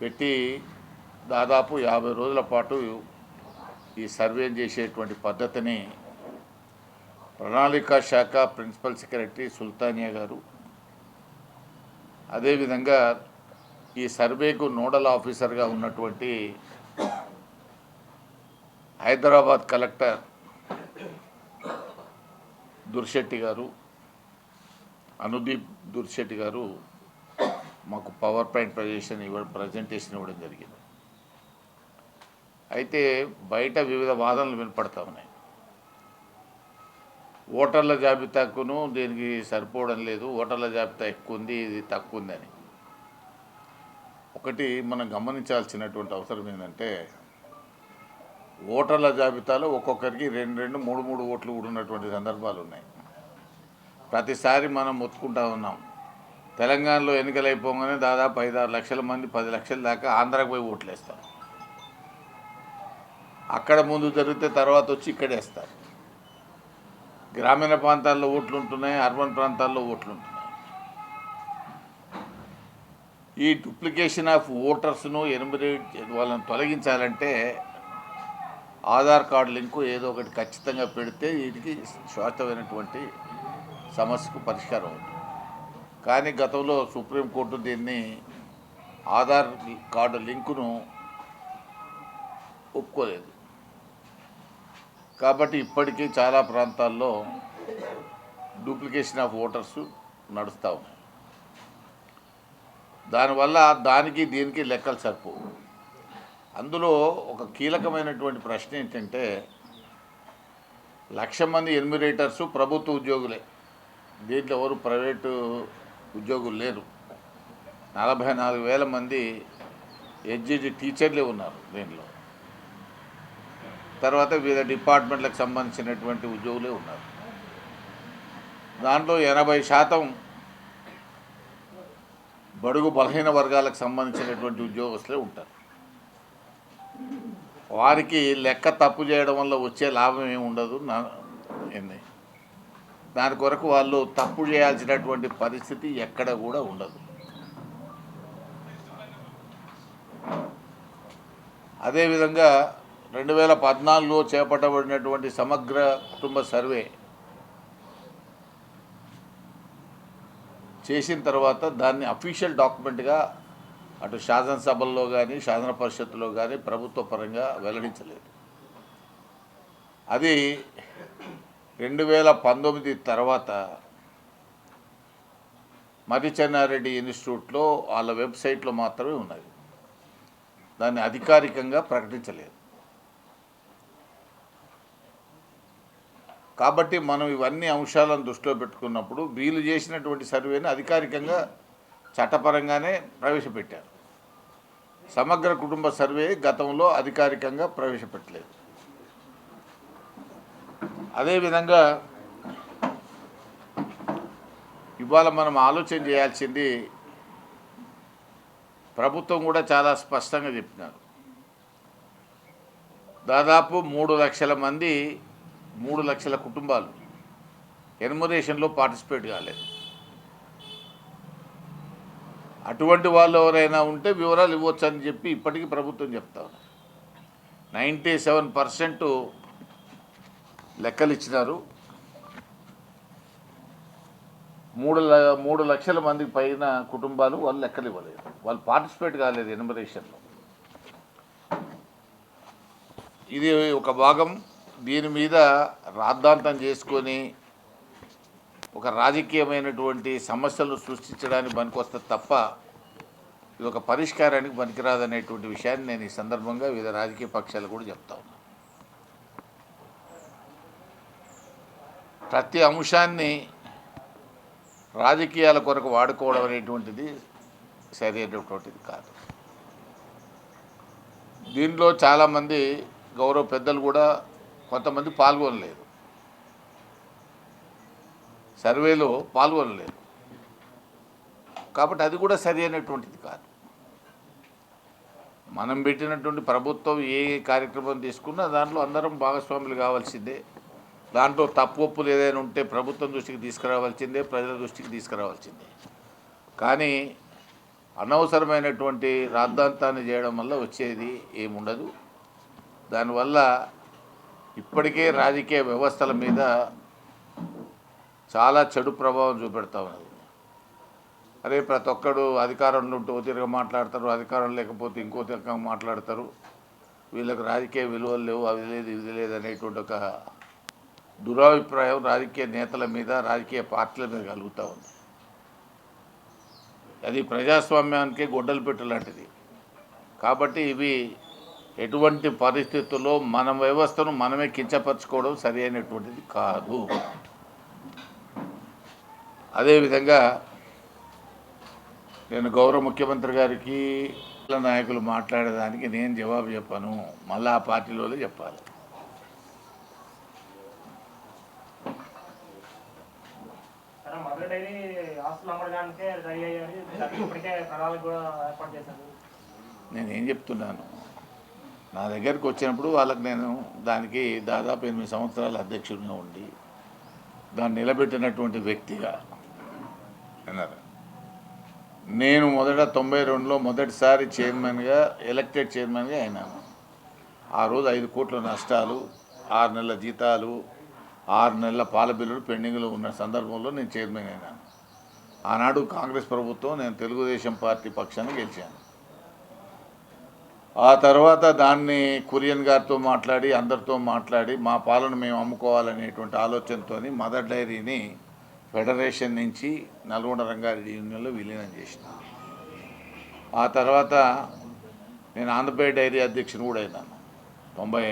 పెట్టి దాదాపు యాభై రోజుల పాటు ఈ సర్వే చేసేటువంటి పద్ధతిని ప్రణాళికా శాఖ ప్రిన్సిపల్ సెక్రటరీ సుల్తానియా గారు అదేవిధంగా ఈ సర్వేకు నోడల్ ఆఫీసర్గా ఉన్నటువంటి హైదరాబాద్ కలెక్టర్ దుర్శెట్టి గారు అనుదీప్ దుర్శెట్టి గారు మాకు పవర్ పాయింట్ ప్రజెషన్ ఇవ్వడం ప్రజెంటేషన్ ఇవ్వడం జరిగింది. అయితే బయట వివిధ వాదనలు వినపడతా ఉన్నాయి. ఓటర్ల జాబితాకును దీనికి సరిపోవడం లేదు ఓటర్ల జాబితా ఎక్కువ ఉంది ఇది తక్కువ ఉందని ఒకటి మనం గమనించాల్సినటువంటి అవసరం ఏంటంటే ఓటర్ల జాబితాలో ఒక్కొక్కరికి రెండు రెండు మూడు మూడు ఓట్లు కూడా ఉన్నటువంటి సందర్భాలు ఉన్నాయి ప్రతిసారి మనం మొత్తుకుంటా ఉన్నాం. తెలంగాణలో ఎన్నికలు అయిపోగానే దాదాపు ఐదారు లక్షల మంది పది లక్షల దాకా ఆంధ్రాకు పోయి ఓట్లు వేస్తారు. అక్కడ ముందు జరిగితే తర్వాత వచ్చి ఇక్కడేస్తారు గ్రామీణ ప్రాంతాల్లో ఓట్లు ఉంటున్నాయి అర్బన్ ప్రాంతాల్లో ఓట్లు ఉంటున్నాయి. ఈ డూప్లికేషన్ ఆఫ్ ఓటర్స్ను ఎనిమిరేట్ వాళ్ళని తొలగించాలంటే ఆధార్ కార్డు లింకు ఏదో ఒకటి ఖచ్చితంగా పెడితే వీటికి శాశ్వతమైనటువంటి సమస్యకు పరిష్కారం అవుతుంది. కానీ గతంలో సుప్రీంకోర్టు దీన్ని ఆధార్ కార్డు లింకును ఒప్పుకోలేదు. కాబట్టి ఇప్పటికీ చాలా ప్రాంతాల్లో డూప్లికేషన్ ఆఫ్ ఓటర్స్ నడుస్తూ ఉన్నాయి. దానివల్ల దానికి దీనికి లెక్కలు సరిపోవు. అందులో ఒక కీలకమైనటువంటి ప్రశ్న ఏంటంటే లక్ష మంది ఎన్మిరేటర్సు ప్రభుత్వ ఉద్యోగులే. దీంట్లో ఎవరు ప్రైవేటు ఉద్యోగులు లేరు. నలభై నాలుగు వేల మంది హెచ్జిటి టీచర్లే ఉన్నారు దీనిలో. తర్వాత వివిధ డిపార్ట్మెంట్లకు సంబంధించినటువంటి ఉద్యోగులే ఉన్నారు. దాంట్లో ఎనభై శాతం బడుగు బలహీన వర్గాలకు సంబంధించినటువంటి ఉద్యోగస్తులే ఉంటారు. వారికి లెక్క తప్పు చేయడం వల్ల వచ్చే లాభం ఏమి ఉండదు. నా ఏంది? దాని కొరకు వాళ్ళు తప్పు చేయాల్సినటువంటి పరిస్థితి ఎక్కడ కూడా ఉండదు. అదేవిధంగా రెండు వేల పద్నాలుగులో చేపట్టబడినటువంటి సమగ్ర కుటుంబ సర్వే చేసిన తర్వాత దాన్ని అఫీషియల్ డాక్యుమెంట్గా అటు శాసనసభల్లో కానీ శాసన పరిషత్తులో కానీ ప్రభుత్వ పరంగా వెల్లడించలేదు. అది రెండు వేల పంతొమ్మిది తర్వాత మర్రిచెన్నారెడ్డి ఇన్స్టిట్యూట్లో వాళ్ళ వెబ్సైట్లో మాత్రమే ఉన్నది. దాన్ని అధికారికంగా ప్రకటించలేదు. కాబట్టి మనం ఇవన్నీ అంశాలను దృష్టిలో పెట్టుకున్నప్పుడు వీళ్ళు చేసినటువంటి సర్వేని అధికారికంగా చట్టపరంగానే ప్రవేశపెట్టారు. సమగ్ర కుటుంబ సర్వే గతంలో అధికారికంగా ప్రవేశపెట్టలేదు. అదేవిధంగా ఇవాళ మనం ఆలోచన చేయాల్సింది ప్రభుత్వం కూడా చాలా స్పష్టంగా చెప్పినారు. దాదాపు మూడు లక్షల మంది మూడు లక్షల కుటుంబాలు ఎన్మరేషన్లో పార్టిసిపేట్ కాలేదు. అటువంటి వాళ్ళు ఎవరైనా ఉంటే వివరాలు ఇవ్వచ్చు అని చెప్పి ఇప్పటికీ ప్రభుత్వం చెప్తా ఉన్నారు నైంటీ సెవెన్ పర్సెంట్ లెక్కలు ఇచ్చినారు మూడు ల- మూడు లక్షల మందికి పైన కుటుంబాలు వాళ్ళు లెక్కలు ఇవ్వలేదు వాళ్ళు పార్టిసిపేట్ కాలేదు ఎనిమరేషన్లో ఇది ఒక భాగం. దీని మీద రాద్ధాంతం చేసుకొని ఒక రాజకీయమైనటువంటి సమస్యలు సృష్టించడానికి పనికొస్తే తప్ప ఇది ఒక పరిష్కారానికి పనికిరాదనేటువంటి విషయాన్ని నేను ఈ సందర్భంగా వివిధ రాజకీయ పక్షాలు కూడా చెప్తా ప్రతి అంశాన్ని రాజకీయాల కొరకు వాడుకోవడం అనేటువంటిది సరైనటువంటిది కాదు. దీనిలో చాలామంది గౌరవ పెద్దలు కూడా కొంతమంది పాల్గొనలేదు సర్వేలో పాల్గొనలేదు కాబట్టి అది కూడా సరి అయినటువంటిది కాదు. మనం పెట్టినటువంటి ప్రభుత్వం ఏ కార్యక్రమం తీసుకున్నా దాంట్లో అందరం భాగస్వాములు కావాల్సిందే. దాంట్లో తప్పు ఒప్పులు ఏదైనా ఉంటే ప్రభుత్వం దృష్టికి తీసుకురావాల్సిందే ప్రజల దృష్టికి తీసుకురావాల్సిందే. కానీ అనవసరమైనటువంటి రాద్ధాంతాన్ని చేయడం వల్ల వచ్చేది ఏముండదు. దానివల్ల ఇప్పటికే రాజకీయ వ్యవస్థల మీద చాలా చెడు ప్రభావం చూపెడతా ఉన్నది. అరే ప్రతి ఒక్కడు అధికారంలో ఉంటూ ఓ తిరగ మాట్లాడతారు అధికారం లేకపోతే ఇంకో తిరగ మాట్లాడతారు. వీళ్ళకి రాజకీయ విలువలు లేవు అవి లేదు ఇది లేదు అనేటువంటి ఒక దురాభిప్రాయం రాజకీయ నేతల మీద రాజకీయ పార్టీల మీద కలుగుతూ ఉంది. అది ప్రజాస్వామ్యానికి గొడ్డలు పెట్టు లాంటిది. కాబట్టి ఇవి ఎటువంటి పరిస్థితుల్లో మన వ్యవస్థను మనమే కించపరచుకోవడం సరి అయినటువంటిది కాదు. అదేవిధంగా నేను గౌరవ ముఖ్యమంత్రి గారికి నాయకులు మాట్లాడేదానికి నేను జవాబు చెప్పాను. మళ్ళీ ఆ పార్టీలోనే చెప్పాలి సరే మధుర డైరీ ఆస్తులు అమ్మడానికే రెడీ అయ్యారు దానికి ఇప్పటికే ప్రణాళిక కూడా ఏర్పాటు చేశారు నేను ఏం చెప్తున్నాను? నా దగ్గరికి వచ్చినప్పుడు వాళ్ళకి నేను దానికి దాదాపు ఎనిమిది సంవత్సరాల అధ్యక్షుడిగా ఉండి దాన్ని నిలబెట్టినటువంటి వ్యక్తిగా అన్నారు. నేను మొదట తొంభై రెండులో మొదటిసారి చైర్మన్గా ఎలక్టెడ్ చైర్మన్గా అయినాను. ఆ రోజు ఐదు కోట్ల నష్టాలు ఆరు నెలల జీతాలు ఆరు నెలల పాల బిల్లులు పెండింగ్లో ఉన్న సందర్భంలో నేను చైర్మన్ అయినాను. ఆనాడు కాంగ్రెస్ ప్రభుత్వం నేను తెలుగుదేశం పార్టీ పక్షాన్ని గెలిచాను. ఆ తర్వాత దాన్ని కురియన్ గారితో మాట్లాడి అందరితో మాట్లాడి మా పాలన మేము అమ్ముకోవాలనేటువంటి ఆలోచనతో మదర్ డైరీని ఫెడరేషన్ నుంచి నల్గొండ రంగారెడ్డి యూనియన్లో విలీనం చేసిన. ఆ తర్వాత నేను ఆంధ్రప్రదేశ్ డైరీ అధ్యక్షుని కూడా అయినాను. తొంభై